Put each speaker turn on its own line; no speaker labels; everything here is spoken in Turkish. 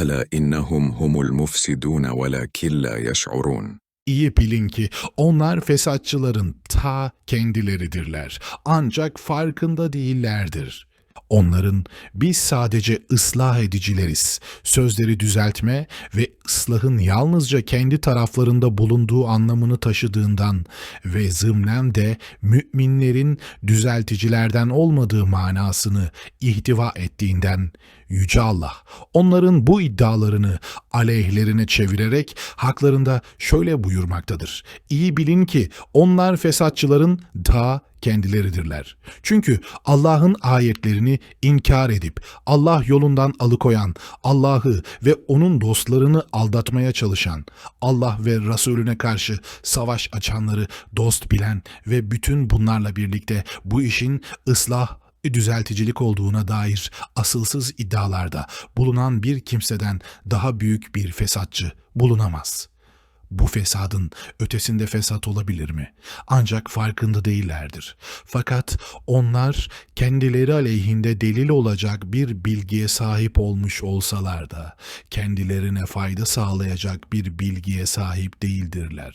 الا انهم هم المفسدون ولكن لا يشعرون
İyi bilin ki onlar fesatçıların ta kendileridirler. Ancak farkında değillerdir. Onların biz sadece ıslah edicileriz. Sözleri düzeltme ve ıslahın yalnızca kendi taraflarında bulunduğu anlamını taşıdığından ve zımnen de müminlerin düzelticilerden olmadığı manasını ihtiva ettiğinden Yüce Allah onların bu iddialarını aleyhlerine çevirerek haklarında şöyle buyurmaktadır. İyi bilin ki onlar fesatçıların ta kendileridirler. Çünkü Allah'ın ayetlerini inkar edip Allah yolundan alıkoyan, Allah'ı ve onun dostlarını aldatmaya çalışan, Allah ve Resulüne karşı savaş açanları dost bilen ve bütün bunlarla birlikte bu işin ıslah düzelticilik olduğuna dair asılsız iddialarda bulunan bir kimseden daha büyük bir fesatçı bulunamaz. Bu fesadın ötesinde fesat olabilir mi? Ancak farkında değillerdir. Fakat onlar kendileri aleyhinde delil olacak bir bilgiye sahip olmuş olsalar da kendilerine fayda sağlayacak bir bilgiye sahip değildirler.